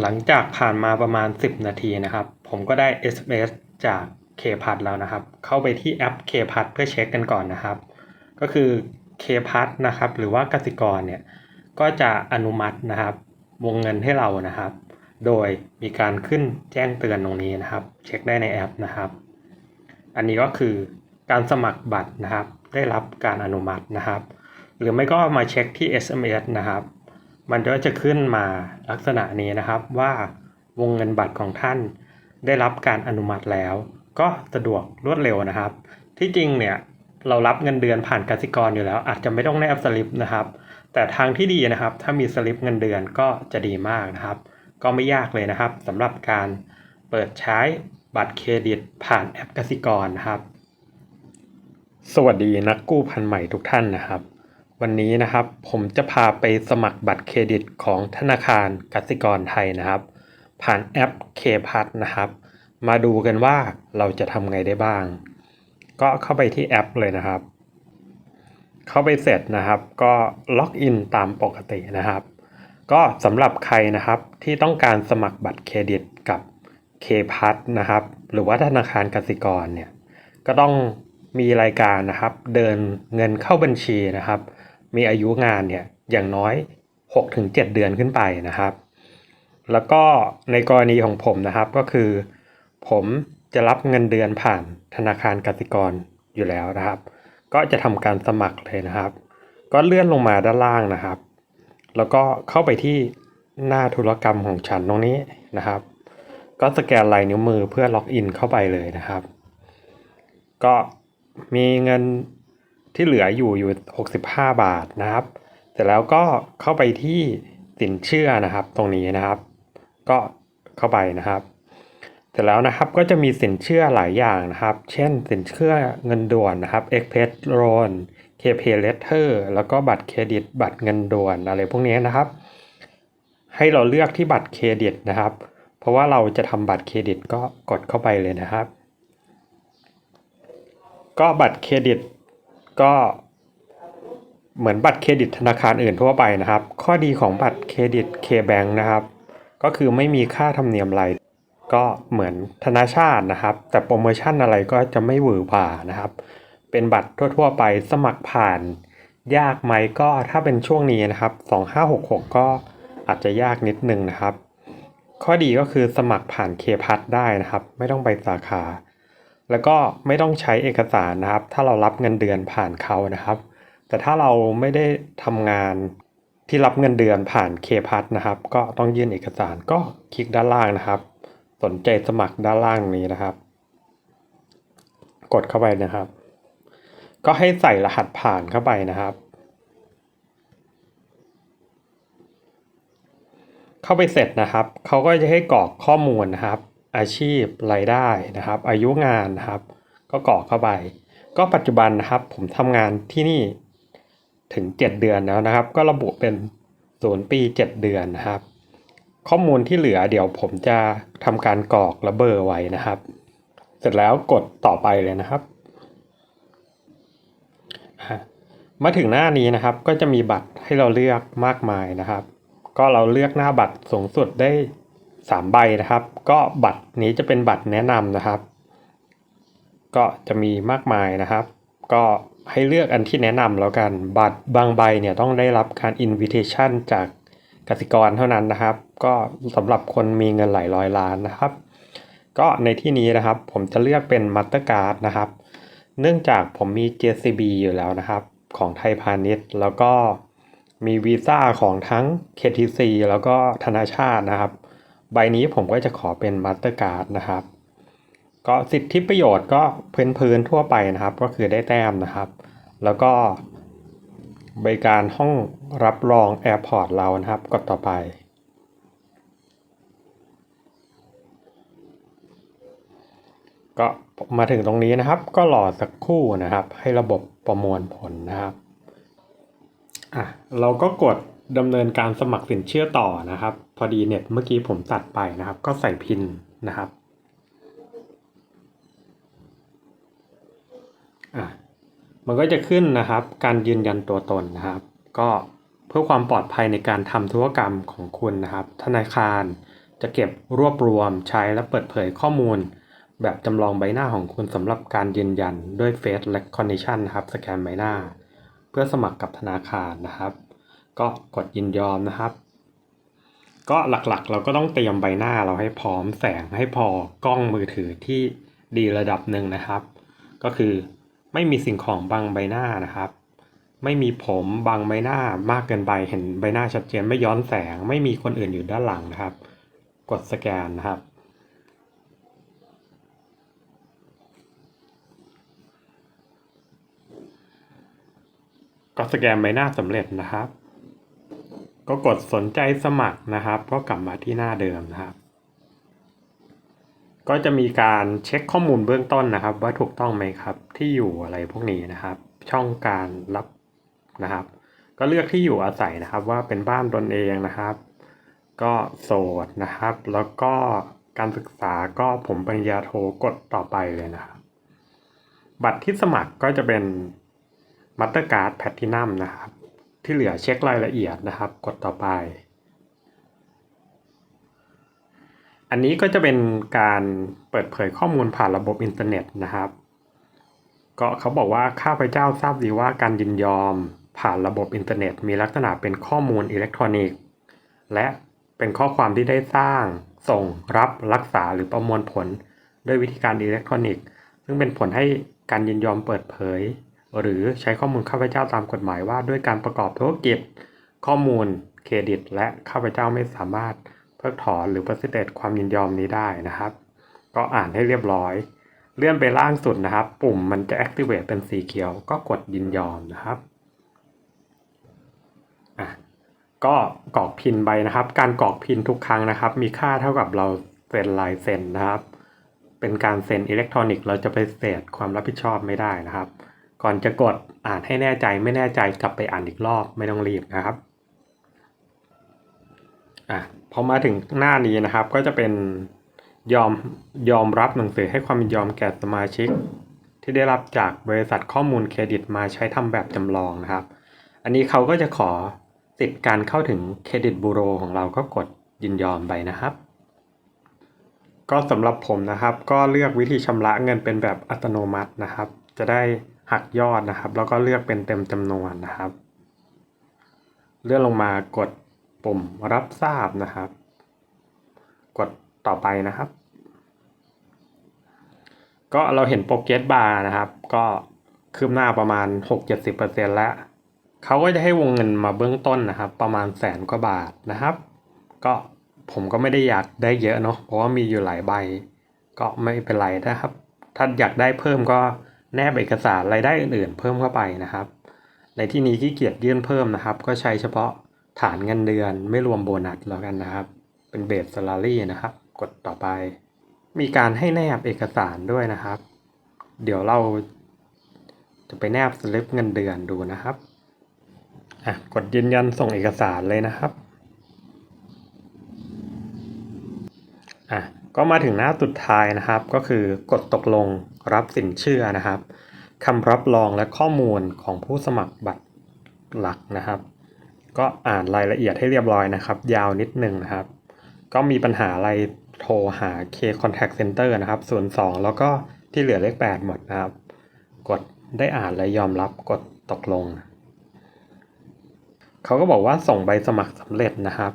หลังจากผ่านมาประมาณ 10 นาทีนะครับ ผมก็ได้ SMS จาก k p a d แล้วนะครับ เข้าไปที่แอป k p a d เพื่อเช็คกันก่อนนะครับ ก็คือ k p a d นะครับ หรือว่ากสิกรเนี่ย ก็จะอนุมัตินะครับ วงเงินให้เรานะครับ โดยมีการขึ้นแจ้งเตือนตรงนี้นะครับ เช็คได้ในแอปนะครับ อันนี้ก็คือการสมัครบัตรนะครับ ได้รับการอนุมัตินะครับ หรือไม่ก็มาเช็คที่ SMS นะครับ มันก็จะขึ้นมาลักษณะนี้นะครับว่าวงเงินบัตรของท่าน ได้รับการอนุมัติแล้ว ก็สะดวกรวดเร็วนะครับ ที่จริงเนี่ยเรารับเงินเดือนผ่านกสิกรอยู่แล้ว อาจจะไม่ต้องแนบสลิปนะครับ แต่ทางที่ดีนะครับ ถ้ามีสลิปเงินเดือนก็จะดีมากนะครับ ก็ไม่ยากเลยนะครับสำหรับการเปิดใช้บัตรเครดิตผ่านแอปกสิกรนะครับ สวัสดีนักกู้พันใหม่ทุกท่านนะครับ วันนี้นะครับผมจะพาไปสมัครบัตรเครดิตของธนาคารกสิกรไทยนะครับ ผ่านแอป k p a s นะครับ มาดูกันว่าเราจะทำไงได้บ้าง ก็เข้าไปที่แอปเลยนะครับ เข้าไปเสร็จนะครับ ก็ล็อกอินตามปกตินะครับ ก็สำหรับใครนะครับที่ต้องการสมัครบัตรเครดิตกับ k p a s นะครับ หรือว่าธนาคารกสิกรเนี่ยก็ต้องมีรายการนะครับ เดินเงินเข้าบัญชีนะครับ มีอายุงานเนี่ยอย่างน้อย 6-7 เดือนขึ้นไปนะครับ แล้วก็ในกรณีของผมนะครับก็คือ ผมจะรับเงินเดือนผ่านธนาคารกสิกรอยู่แล้วนะครับ ก็จะทำการสมัครเลยนะครับ ก็เลื่อนลงมาด้านล่างนะครับ แล้วก็เข้าไปที่หน้าธุรกรรมของฉันตรงนี้นะครับ ก็สแกนลายนิ้วมือเพื่อล็อกอินเข้าไปเลยนะครับ ก็มีเงิน ที่เหลืออยู่อยู่ 65 บาทนะครับ เสร็จแล้วก็เข้าไปที่สินเชื่อนะครับ ตรงนี้นะครับ ก็เข้าไปนะครับเสร็จแล้วนะครับก็จะมีสินเชื่อหลายอย่างนะครับ เช่นสินเชื่อเงินด่วนนะครับ Express Loan KPay Letter แล้วก็บัตรเครดิต บัตรเงินด่วนอะไรพวกนี้นะครับ ให้เราเลือกที่บัตรเครดิตนะครับ เพราะว่าเราจะทำบัตรเครดิตก็กดเข้าไปเลยนะครับ ก็บัตรเครดิต ก็เหมือนบัตรเครดิตธนาคารอื่นทั่วไปนะครับ ข้อดีของบัตรเครดิต K-Bank นะครับ ก็คือไม่มีค่าธรรมเนียมอะไร ก็เหมือนธนาชาตินะครับ แต่โปรโมชั่นอะไรก็จะไม่หวือหวานะครับ เป็นบัตรทั่ว ๆ ไปสมัครผ่าน ยากไหมก็ถ้าเป็นช่วงนี้นะครับ2566 ก็อาจจะยากนิดนึงนะครับ ข้อดีก็คือสมัครผ่านเคพัทได้นะครับ ไม่ต้องไปสาขา แล้วก็ไม่ต้องใช้เอกสารนะครับ ถ้าเรารับเงินเดือนผ่านเขานะครับ แต่ถ้าเราไม่ได้ทำงานที่รับเงินเดือนผ่านเคพัทนะครับ ก็ต้องยื่นเอกสารก็คลิกด้านล่างนะครับ สนใจสมัครด้านล่างนี้นะครับ กดเข้าไปนะครับ ก็ให้ใส่รหัสผ่านเข้าไปนะครับ เข้าไปเสร็จนะครับเขาก็จะให้กรอกข้อมูลนะครับ อาชีพรายได้นะครับ อายุงานนะครับ ก็กรอกเข้าไป ก็ปัจจุบันนะครับผมทำงานที่นี่ถึง 7 เดือนแล้วนะครับ ก็ระบุเป็นศูนย์ปี 7 เดือนนะครับ ข้อมูลที่เหลือเดี๋ยวผมจะทำการกรอกระเบอร์ไว้นะครับ เสร็จแล้วกดต่อไปเลยนะครับ มาถึงหน้านี้นะครับก็จะมีบัตรให้เราเลือกมากมายนะครับ ก็เราเลือกหน้าบัตรสูงสุดได้ 3 ใบนะครับ ก็บัตรนี้จะเป็นบัตรแนะนำนะครับ ก็จะมีมากมายนะครับ ก็ให้เลือกอันที่แนะนำแล้วกัน บัตรบางใบเนี่ยต้องได้รับการ invitation จากกสิกรเท่านั้นนะครับ ก็สำหรับคนมีเงินหลายร้อยล้านนะครับ ก็ในที่นี้นะครับ ผมจะเลือกเป็น Mastercard นะครับ เนื่องจากผมมี JCB อยู่แล้วนะครับ ของไทยพาณิชย์ แล้วก็มีวีซ่าของทั้ง KTC แล้วก็ธนาชาตินะครับ ใบนี้ผมก็จะขอเป็น Mastercard นะครับ ก็สิทธิประโยชน์ก็พื้นๆทั่วไปนะครับ ก็คือได้แต้มนะครับ แล้วก็บริการห้องรับรอง Airport เรานะครับกดต่อไปก็มาถึงตรงนี้นะครับ ก็รอสักครู่นะครับ ให้ระบบประมวลผลนะครับอะเราก็กดดำเนินการสมัครสินเชื่อต่อนะครับ อดีเน็ตเมื่อกี้ผมตัดไปนะครับ ก็ใส่พินนะครับอะมันก็จะขึ้นนะครับ การยืนยันตัวตนนะครับ ก็เพื่อความปลอดภัยในการทำธุรกรรมของคุณนะครับ ธนาคารจะเก็บรวบรวมใช้และเปิดเผยข้อมูล แบบจำลองใบหน้าของคุณสำหรับการยืนยันด้วย Face Recognition นะครับสแกนใบหน้า เพื่อสมัครกับธนาคารนะครับ ก็กดยินยอมนะครับ ก็หลักๆ เราก็ต้องเตรียมใบหน้าเราให้พร้อมแสงให้พอกล้องมือถือที่ดีระดับหนึ่งนะครับ ก็คือไม่มีสิ่งของบังใบหน้านะครับ ไม่มีผมบังใบหน้ามากเกินไปเห็นใบหน้าชัดเจนไม่ย้อนแสง ไม่มีคนอื่นอยู่ด้านหลังนะครับ กดสแกนนะครับก็สแกนใบหน้าสำเร็จนะครับ ก็กดสนใจสมัครนะครับ ก็กลับมาที่หน้าเดิมนะครับ ก็จะมีการเช็คข้อมูลเบื้องต้นนะครับ ว่าถูกต้องไหมครับที่อยู่อะไรพวกนี้นะครับ ช่องการรับนะครับ ก็เลือกที่อยู่อาศัยนะครับ ว่าเป็นบ้านตนเองนะครับ ก็โสดนะครับ แล้วก็การศึกษาก็ผมปริญญาโทกดต่อไปเลยนะครับ บัตรที่สมัครก็จะเป็นมัตเตอร์การ์ดแพทินัมนะครับ ที่เหลือเช็ครายละเอียดนะครับ กดต่อไป อันนี้ก็จะเป็นการเปิดเผยข้อมูลผ่านระบบอินเทอร์เน็ตนะครับ ก็เขาบอกว่าข้าพเจ้าทราบดีว่าการยินยอมผ่านระบบอินเทอร์เน็ต มีลักษณะเป็นข้อมูลอิเล็กทรอนิกส์ และเป็นข้อความที่ได้สร้าง ส่งรับรักษาหรือประมวลผลด้วยวิธีการอิเล็กทรอนิกส์ ซึ่งเป็นผลให้การยินยอมเปิดเผย หรือใช้ข้อมูลข้าพเจ้าตามกฎหมายว่าด้วยการประกอบธุรกิจ ข้อมูลเครดิต และข้าพเจ้าไม่สามารถเพิกถอนหรือปฏิเสธความยินยอมนี้ได้นะครับ ก็อ่านให้เรียบร้อย เลื่อนไปล่างสุดนะครับ ปุ่มมันจะ activate เป็นสีเขียว ก็กดยินยอมนะครับอะก็กรอกพินไปนะครับ การกรอกพินทุกครั้งนะครับ มีค่าเท่ากับเราเซ็นลายเซ็นนะครับ เป็นการเซ็นอิเล็กทรอนิกส์เราจะไปเสธความรับผิดชอบไม่ได้นะครับ ก่อนจะกดอ่านให้แน่ใจไม่แน่ใจกลับไปอ่านอีกรอบไม่ต้องรีบนะครับอะพอมาถึงหน้านี้นะครับ ก็จะเป็นยอมยอมรับหนังสือให้ความยินยอมแก่สมาชิก ที่ได้รับจากบริษัทข้อมูลเครดิตมาใช้ทำแบบจำลองนะครับ อันนี้เขาก็จะขอสิทธิ์การเข้าถึงเครดิตบูโรของเราก็กดยินยอมไปนะครับ ก็สำหรับผมนะครับ ก็เลือกวิธีชำระเงินเป็นแบบอัตโนมัตินะครับ จะได้ หักยอดนะครับ แล้วก็เลือกเป็นเต็มจำนวนนะครับ เลื่อนลงมากดปุ่มรับทราบนะครับ กดต่อไปนะครับ ก็เราเห็นโปรเกรสบาร์นะครับ ก็คืบหน้าประมาณ 6-70%แล้วเขาก็จะให้วงเงินมาเบื้องต้นนะครับ ประมาณแสนกว่าบาทนะครับ ก็ผมก็ไม่ได้อยากได้เยอะเนาะเพราะว่ามีอยู่หลายใบ ก็ไม่เป็นไรนะครับ ถ้าอยากได้เพิ่มก็ แนบเอกสารรายได้อื่นๆ เพิ่มเข้าไปนะครับ ในที่นี้ขี้เกียจยื่นเพิ่มนะครับ ก็ใช้เฉพาะฐานเงินเดือนไม่รวมโบนัสแล้วกันนะครับ เป็นเบส s ลารี่นะครับ กดต่อไป มีการให้แนบเอกสารด้วยนะครับ เดี๋ยวเราจะไปแนบสลิปเงินเดือนดูนะครับอะกดยืนยันส่งเอกสารเลยนะครับอะ ก็มาถึงหน้าสุดท้ายนะครับ ก็คือกดตกลงรับสินเชื่อนะครับคำรับรองและข้อมูลของผู้สมัครบัตรหลักนะครับ ก็อ่านรายละเอียดให้เรียบร้อยนะครับ ยาวนิดนึงนะครับ ก็มีปัญหาอะไรโทรหา K Contact Center นะครับส่วน2แล้วก็ที่เหลือเลข 8 หมดนะครับ กดได้อ่านและยอมรับกดตกลง เขาก็บอกว่าส่งใบสมัครสำเร็จนะครับ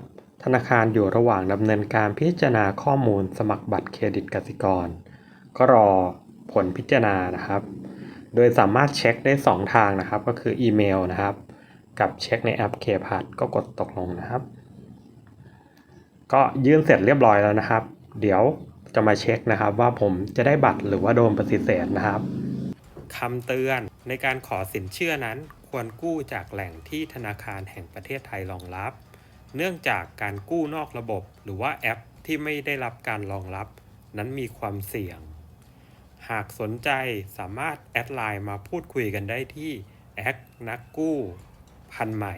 นาคารอยู่ระหว่างดำเนินการพิจารณาข้อมูลสมัครบัตรเครดิตกสิกร ก็รอผลพิจารณานะครับ โดยสามารถเช็คได้ 2 ทางนะครับ ก็คืออีเมลนะครับ กับเช็คในแอป k p a s ก็กดตกลงนะครับ ก็ยื่นเสร็จเรียบร้อยแล้วนะครับ เดี๋ยวจะมาเช็คนะครับ ว่าผมจะได้บัตรหรือว่าโดนปฏิเสธนะครับคำเตือนในการขอสินเชื่อนั้นควรกู้จากแหล่งที่ธนาคารแห่งประเทศไทยรองรับ เนื่องจากการกู้นอกระบบ หรือว่าแอปที่ไม่ได้รับการรองรับ นั้นมีความเสี่ยง หากสนใจสามารถแอดไลน์มาพูดคุยกันได้ที่แอคนักกู้ พันใหม่